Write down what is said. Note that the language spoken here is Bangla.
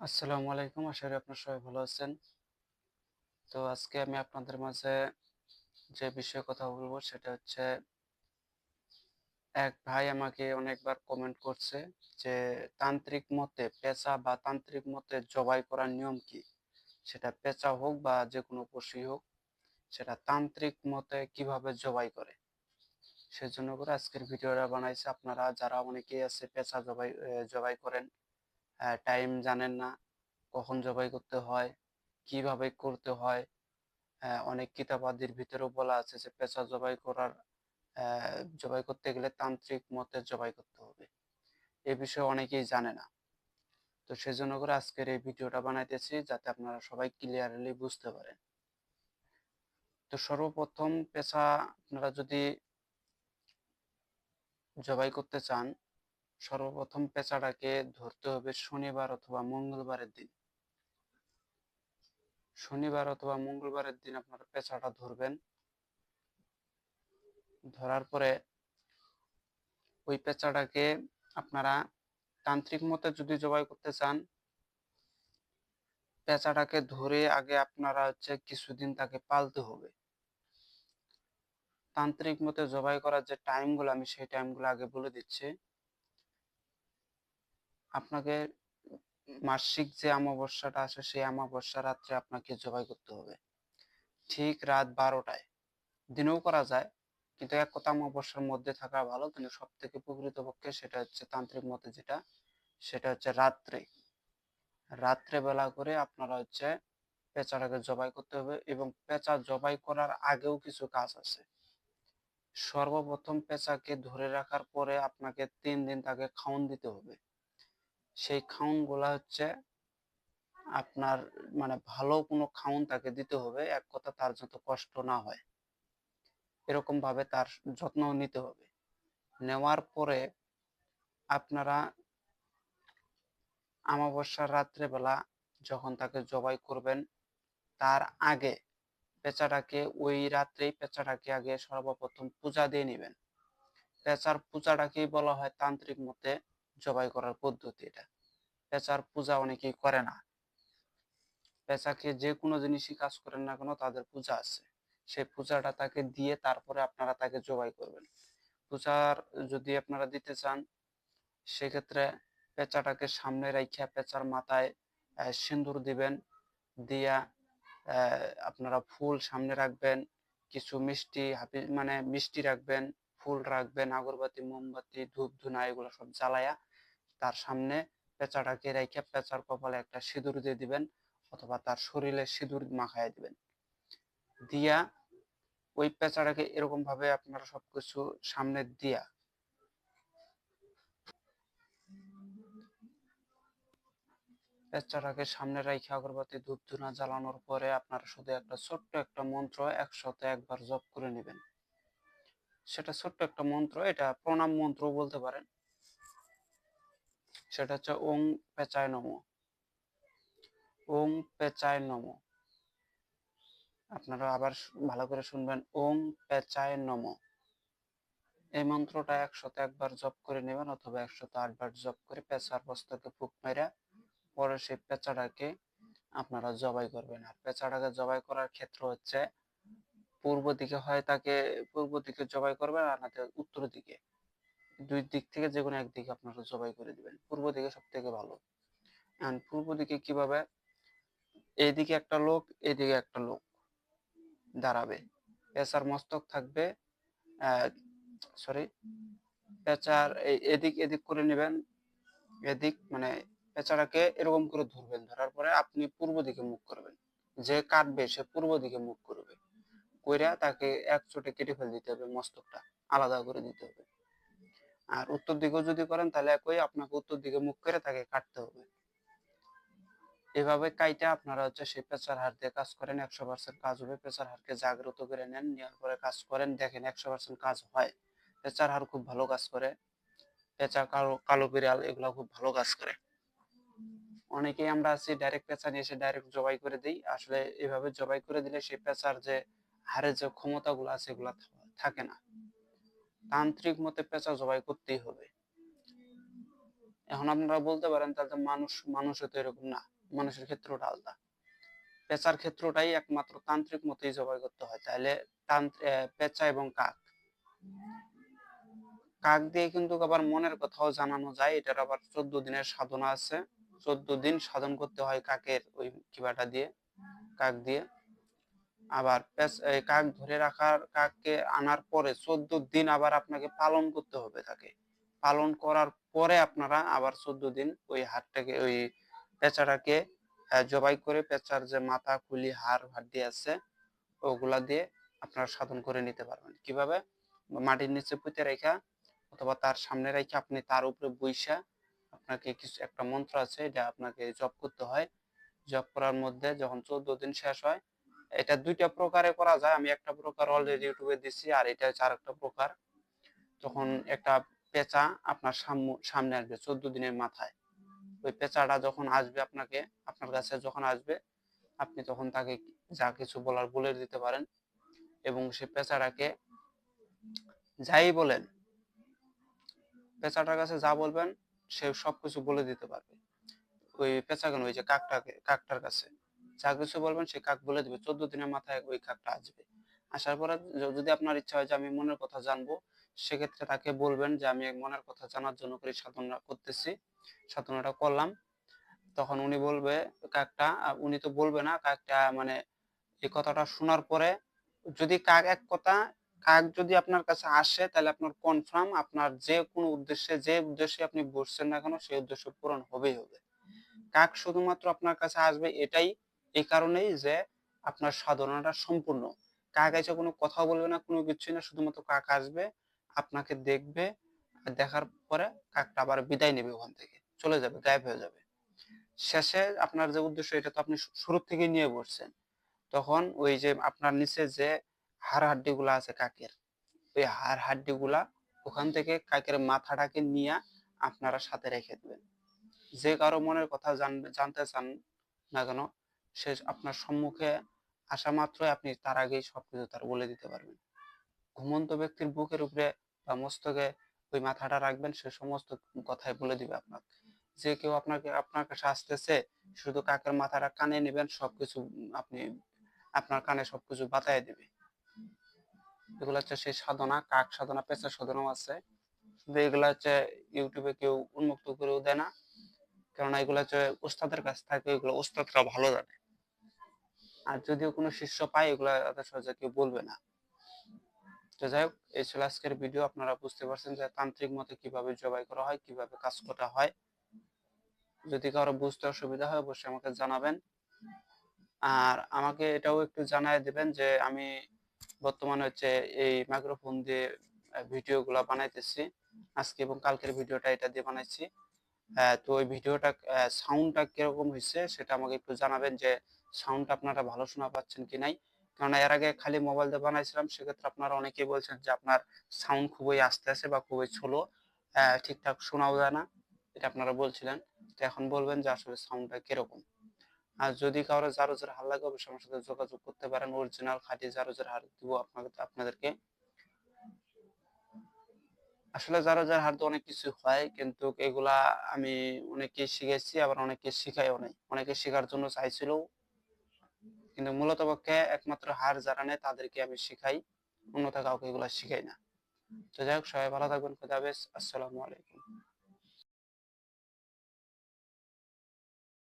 আসসালামু আলাইকুম। আশা করি আপনার সবাই ভালো আছেন। তো আজকে আমি আপনাদের মাঝে যে বিষয়ে কথা বলব সেটা হচ্ছে, এক ভাই আমাকে অনেকবার কমেন্ট করছে যে, তান্ত্রিক মতে পেঁচা বা তান্ত্রিক মতে জবাই করার নিয়ম কি? সেটা পেঁচা হোক বা যে কোনো পশুই হোক, সেটা তান্ত্রিক মতে কীভাবে জবাই করে? সেজন্য করে আজকের ভিডিওটা বানাইছে আপনারা, যারা অনেকেই আছে পেঁচা জবাই জবাই করেন। টাইম জানেন না কখন জবাই করতে হয়, কীভাবে করতে হয়। অনেক কিতাবাদির ভিতরেও বলা আছে যে পেঁচা জবাই করার জবাই করতে গেলে তান্ত্রিক মতে জবাই করতে হবে। এ বিষয়ে অনেকেই জানে না। তো সেজন্য করে আজকের এই ভিডিওটা বানাইতেছি যাতে আপনারা সবাই ক্লিয়ারলি বুঝতে পারেন। তো সর্বপ্রথম পেঁচা আপনারা যদি জবাই করতে চান সর্বপ্রথম পেঁচাটাকে ধরতে হবে শনিবার অথবা মঙ্গলবারের দিন। শনিবার অথবা মঙ্গলবারের দিন আপনারা পেঁচাটা ধরবেন। ধরার পরে ওই পেঁচাটাকে আপনারা তান্ত্রিক মতে যদি জবাই করতে চান, পেঁচাটাকে ধরে আগে আপনারা হচ্ছে কিছুদিন তাকে পালতে হবে। তান্ত্রিক মতে জবাই করার যে টাইমগুলো আমি সেই টাইমগুলো আগে বলে দিচ্ছি। আপনাকে মাসিক যে অমাবস্যাটা আসে সেই অমাবস্যা রাত্রে আপনাকে জবাই করতে হবে। ঠিক রাত বারোটায়। দিনেও করা যায়, কিন্তু এক কথা অমাবস্যার মধ্যে থাকা ভালো, কিন্তু সব থেকে প্রকৃতপক্ষে সেটা হচ্ছে তান্ত্রিক মতে যেটা, সেটা হচ্ছে রাত্রে। রাত্রে বেলা করে আপনারা হচ্ছে পেঁচাটাকে জবাই করতে হবে এবং পেঁচা জবাই করার আগেও কিছু কাজ আছে। সর্বপ্রথম পেঁচাকে ধরে রাখার পরে আপনাকে তিন দিন তাকে খাওন দিতে হবে। সেই খাউনগুলা হচ্ছে আপনার মানে ভালো কোনো খাউন তাকে দিতে হবে, এক কথা তার যত কষ্ট না হয়। এরকম ভাবে তার যত্ন নিতে হবে। নেওয়ার পরে আপনারা অমাবস্যার রাত্রেবেলা যখন তাকে জবাই করবেন, তার আগে পেঁচাটাকে, ওই রাত্রেই পেঁচাটাকে আগে সর্বপ্রথম পূজা দিয়ে নেবেন। পেঁচার পূজাটাকেই বলা হয় তান্ত্রিক মতে জবাই করার পদ্ধতি এটা। পেঁচার পূজা অনেকেই করে না। পেঁচাকে যে কোনো জিনিসই কাজ করেন না কেন তাদের পূজা আছে। সেই পূজাটা তাকে দিয়ে তারপরে আপনারা তাকে জবাই করবেন। পূজার যদি আপনারা দিতে চান সেক্ষেত্রে পেঁচাটাকে সামনে রাইখা পেঁচার মাথায় আহ, সিন্দুর দিবেন। দিয়া আপনারা ফুল সামনে রাখবেন। কিছু মিষ্টি হাফি মানে মিষ্টি রাখবেন ফুল রাখবেন আগরবাতি মোমবাতি ধূপ ধুনা এগুলো সব জ্বালায়া তার সামনে পেঁচাটাকে রেখে পেঁচার কপালে একটা সিঁদুর দিয়ে দিবেন অথবা তার শরীরে সিঁদুর মাখায় দিবেন। দিয়া ওই পেঁচাটাকে এরকম ভাবে আপনারা সবকিছু সামনে দিয়া পেঁচাটাকে সামনে রাখে আগরবাতি ধূপ ধুনা জ্বালানোর পরে আপনারা শুধু একটা ছোট্ট একটা মন্ত্র একসাথে একবার জপ করে নেবেন। সেটা ছোট্ট একটা মন্ত্র, এটা প্রণাম মন্ত্র বলতে পারেন। সেটা হচ্ছে ওং পেঁচায় নম। ওং পেঁচায় নম। আপনারা আবার ভালো করে শুনবেন, ওং পেঁচায় নম। এই মন্ত্রটা একশত একবার জপ করে নেবেন, অথবা একশত আটবার জপ করে পেঁচার বস্তাকে ফুক মেরা পরে সেই পেঁচাটাকে আপনারা জবাই করবেন। আর পেঁচাটাকে জবাই করার ক্ষেত্র হচ্ছে পূর্ব দিকে হয় তাকে পূর্ব দিকে জবাই করবেন আর না উত্তর দিকে। দুই দিক থেকে যে কোনো একদিকে আপনারা জবাই করে দিবেন। পূর্ব দিকে সব থেকে ভালো। এখন পূর্ব দিকে কীভাবে? এইদিকে একটা লোক এইদিকে একটা লোক দাঁড়াবে। পেঁচার মস্তক থাকবে সরি পেঁচার এদিক এদিক করে নেবেন। এদিক মানে পেঁচাটাকে এরকম করে ধরবেন, ধরার পরে আপনি পূর্ব দিকে মুখ করবেন। যে কাটবে, সে পূর্ব দিকে মুখ করবে। কইরা তাকে এক চোটে কেটে ফেলে দিতে হবে মস্তকটা। আলাদা করে দিতে হবে। আর উত্তর দিকেও যদি করেন, তাহলে একই আপনাকে উত্তর দিকে মুখ করে তাকে কাটতে হবে। এভাবে কাইটা আপনারা হচ্ছে সেই পেঁচার হার দিয়ে কাজ করেন, একশো পার্সেন্ট কাজ হবে পেঁচার হারকে জাগ্রত করে নেন, নেওয়ার পরে কাজ করেন, দেখেন একশো পার্সেন্ট কাজ হয়। পেঁচার হার খুব ভালো কাজ করে পেঁচা কালো কালো বিড়াল এগুলো খুব ভালো কাজ করে। অনেকেই আমরা আছি ডাইরেক্ট পেঁচা নিয়ে এসে ডাইরেক্ট জবাই করে দিই। আসলে এভাবে জবাই করে দিলে সেই পেঁচার যে হাড়ের যে ক্ষমতাগুলো আছে এগুলো থাকে না। তান্ত্রিক মতে পেঁচা জবাই করতেই হবে। এখন আপনারা বলতে পারেন তাহলে মানুষ মানুষও তো এরকম না, মানুষের ক্ষেত্রটা আলাদা। পেঁচার ক্ষেত্রটাই একমাত্র তান্ত্রিক মতেই জবাই করতে হয়। তাহলে পেঁচা এবং কাক। কাক দিয়ে কিন্তু আবার মনের কথাও জানানো যায়। এটার আবার চোদ্দ দিনের সাধনা আছে। চোদ্দ দিন সাধন করতে হয় কাকের ওই কিবাটা দিয়ে, কাক দিয়ে। আবার কাক ধরে রাখার, কাককে আনার পরে চোদ্দ দিন আবার আপনাকে পালন করতে হবে তাকে। পালন করার পরে আপনারা আবার চোদ্দ দিন ওই হাটটাকে ওই পেঁচাটাকে জবাই করে পেঁচার যে মাথা, খুলি, হাড় হাড্ডি আছে, ওগুলা দিয়ে আপনারা সাধন করে নিতে পারবেন। কীভাবে? মাটির নিচে পুঁতে রেখা অথবা তার সামনে রেখে আপনি তার উপরে বৈশা আপনাকে কিছু, একটা মন্ত্র আছে, এটা আপনাকে জপ করতে হয়। জপ করার মধ্যে যখন চোদ্দ দিন শেষ হয় এটা দুইটা প্রকারে করা যায়। আমি একটা প্রকার অলরেডি ইউটিউবে দিছি আর এটা হচ্ছে আরেকটা প্রকার। তখন একটা পেঁচা আপনার সামনে আসবে চোদ্দ দিনের মাথায়। ওই পেঁচাটা যখন আসবে আপনাকে, আপনার কাছে যখন আসবে, আপনি তখন তাকে যা কিছু বলার বলে দিতে পারেন এবং সে পেঁচাটাকে যাই বলেন, পেঁচাটার কাছে যা বলবেন সে সবকিছু বলে দিতে পারবে। ওই পেঁচা কেন? ওই যে কাকটাকে, কাকটার কাছে। যা কিছু বলবেন সে কাক বলে দিবে। চোদ্দ দিনের মাথায় ওই কাকটা আসবে। আসার পরে যদি আপনার ইচ্ছা হয় যে আমি মনের কথা জানব, সেক্ষেত্রে তাকে বলবেন যে আমি মনের কথা জানার জন্য করে সাধনা করতেছি, সাধনাটা করলাম। তখন উনি বলবে, কাকটা উনি তো বলবে না, কাকটা মানে এই কথাটা শোনার পরে যদি কাক এক কথা, কাক যদি আপনার কাছে আসে, তাহলে আপনার কনফার্ম আপনার যে কোনো উদ্দেশ্যে, যে উদ্দেশ্যে আপনি বসছেন না কেন, সেই উদ্দেশ্য পূরণ হবেই হবে। কাক শুধুমাত্র আপনার কাছে আসবে এটাই এই কারণেই যে আপনার সাধনাটা সম্পূর্ণ। কাক এসে কোনো কথা বলবে না, কোনো কিছুই না, শুধুমাত্র কাক আসবে, আপনাকে দেখবে দেখার পরে কাকটা আবার বিদায় নেবে ওখান থেকে। চলে যাবে, গায়েব হয়ে যাবে। শেষে আপনার যে উদ্দেশ্য, এটা তো আপনি শুরু থেকে নিয়ে বসছেন। তখন ওই যে আপনার নিচে যে হাড় হাড্ডি গুলা আছে কাকের, ওই হাড় হাড্ডি গুলা ওখান থেকে কাকের মাথাটাকে নিয়ে আপনারা সাথে রেখে দেবেন। যে কারও মনের কথা জানতে চান না কেন সে আপনার সম্মুখে আসা মাত্রই আপনি তার আগেই সবকিছু তার বলে দিতে পারবেন। ঘুমন্ত ব্যক্তির বুকের উপরে বা মস্তকে ওই মাথাটা রাখবেন, সে সমস্ত কথাই বলে দিবে আপনাকে। যে কেউ আপনাকে, আপনার কাছে আসতেছে, শুধু কাকের মাথাটা কানে নেবেন, সবকিছু আপনি, আপনার কানে সবকিছু বাতায় দিবে। এগুলো হচ্ছে সেই সাধনা, কাক সাধনা, পেঁচা সাধনাও আছে। কিন্তু এগুলো হচ্ছে ইউটিউবে কেউ উন্মুক্ত করেও দেয় না। কেননা এগুলো হচ্ছে ওস্তাদের কাছ থাকে, এগুলো ওস্তাদরা ভালো জানে। আর যদিও কোনো শিষ্য পায়, এগুলো তাদের সহজে কেউ বলবে না। তো যাই হোক, এই ছিল আজকের ভিডিও আপনারা বুঝতে পারছেন যে তান্ত্রিক মতে কীভাবে জবাই করা হয়, কীভাবে কাজ করা হয়। যদি কারও বুঝতে অসুবিধা হয়, অবশ্যই আমাকে জানাবেন। আর আমাকে এটাও একটু জানায় দিবেন যে আমি বর্তমানে হচ্ছে এই মাইক্রোফোন দিয়ে ভিডিও গুলা বানাইতেছি। আজকে এবং কালকের ভিডিওটা এটা দিয়ে বানাইছি। তো ওই ভিডিওটা সাউন্ডটা কীরকম হয়েছে সেটা আমাকে একটু জানাবেন যে সাউন্ডটা আপনারা ভালো শোনা পাচ্ছেন কি নাই? কারণ এর আগে খালি মোবাইল দিয়ে বানাইছিলাম, সেক্ষেত্রে আপনারা অনেকেই বলছেন যে আপনার সাউন্ড খুবই আস্তে আছে বা খুবই ছোলো ঠিকঠাক শোনাও যায় না। এটা আপনারা বলছিলেন। তো এখন বলবেন যে আসলে সাউন্ডটা কীরকম? আর যদি কারও জারোজের হার লাগে, অবশ্যই আমার সাথে যোগাযোগ করতে পারেন। অরিজিনাল খাঁটি জারোজের হার দিব আপনাদের আপনাদেরকে। আসলে জারোজের হার তো অনেক কিছু হয়, কিন্তু এগুলা আমি অনেকে শিখেছি আবার অনেকে শিখাইও নাই। অনেকে শেখার জন্য চাইছিল কিন্তু মূলত পক্ষে একমাত্র হার যারা নেয়, তাদেরকে আমি শিখাই। অন্যথা কাউকে এগুলো শিখাই না। তো যাই হোক, সবাই ভালো থাকবেন খুদাবেশ আসসালামু আলাইকুম।